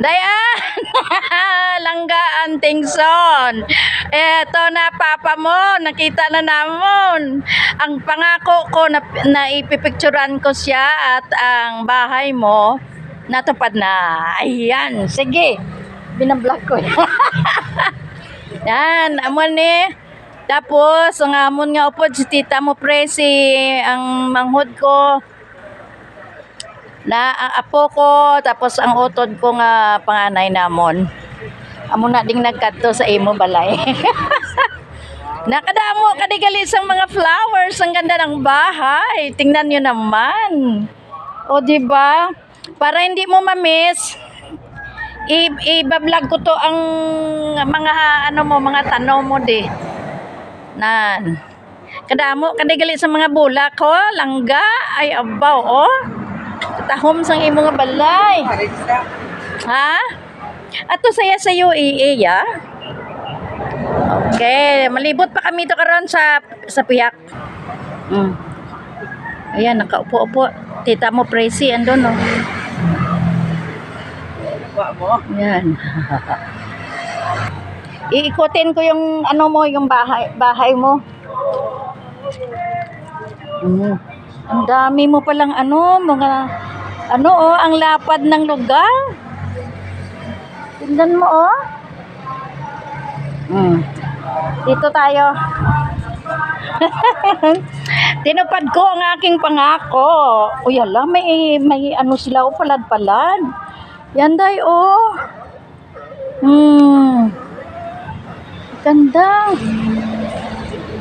Dayan! Langgaan Tingson. Eto na papa mo, nakita na namon. Ang pangako ko na, na ipipicturan ko siya at ang bahay mo natupad na. Ayan, sige. Binablog ko yan. yan, amon ni. Tapos, ang amon nga upod si tita mo presi, ang manghod ko, na ang apo ko tapos ang utod ko nga panganay namon. Amo na ding nagkadto sa imo balay. Nakadamo kadigali sa mga flowers ang ganda ng bahay. Tingnan nyo naman. O di ba? Para hindi mo ma-miss i-vlog ko to ang mga ano mo mga tanong mo di. Nan. Kadamo kadigali sa mga bulak ko langga? Ay abaw oh Tahom sang imo nga balay. Ha? Ato saya sa UAE ya. Okay, malibot pa kami to karon sa sa piyak. Mm. Ayan, nakaupo-upo. Tita mo Presi andon no. Ayan. Iikutin ko yung ano mo, yung bahay bahay mo. Mm. Ang dami mo palang ano, mga ano oh, ang lapad ng lugar. Tingnan mo oh. Mm. Dito tayo. Tinupad ko ang aking pangako. Uy, ala, may, may ano sila oh, palad-palad. Yan day oh. Hmm. Ganda.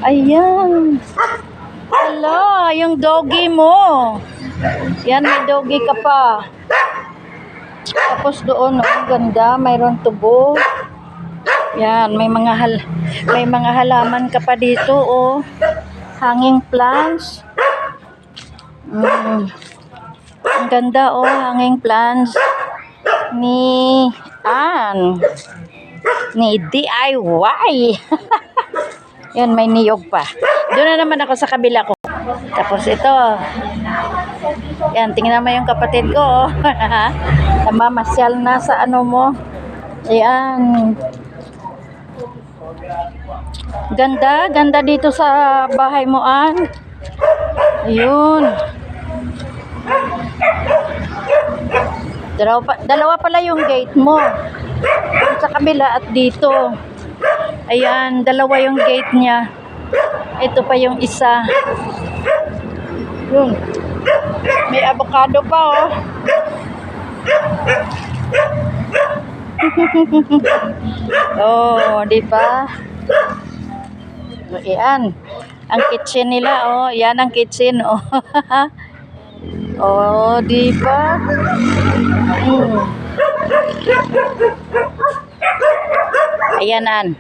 Ayan. Hala, yung doggy mo. Yan, may doggy ka pa. Tapos doon, oh, ganda, mayroon tubo. Yan, may mga hal may mga halaman ka pa dito, oh. Hanging plants. Mm. Ang ganda, oh, hanging plants ni Ann. Ni DIY. Yan, may niyog pa. Doon na naman ako sa kabila ko. Tapos ito. Yan, tingnan mo yung kapatid ko. Oh. Namamasyal na sa ano mo. Ayan. Ganda, ganda dito sa bahay mo, An. Ayun. Dalawa, pa, dalawa pala yung gate mo. Sa kabila at dito. Ayan, dalawa yung gate niya. Ito pa yung isa. Yun. May avocado pa, oh. oh, di ba? Ayan. Ang kitchen nila, oh. Yan ang kitchen, oh. oh, di ba? An.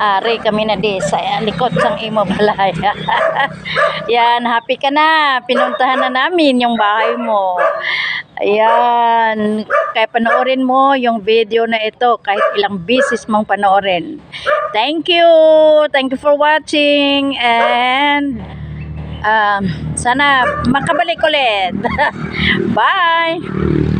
Ari kami na di sa likod sang imo balay. Yan, happy ka na. Pinuntahan na namin yung bahay mo. Ayan, kaya panoorin mo yung video na ito kahit ilang beses mong panoorin. Thank you. Thank you for watching and um, sana makabalik ulit. Bye.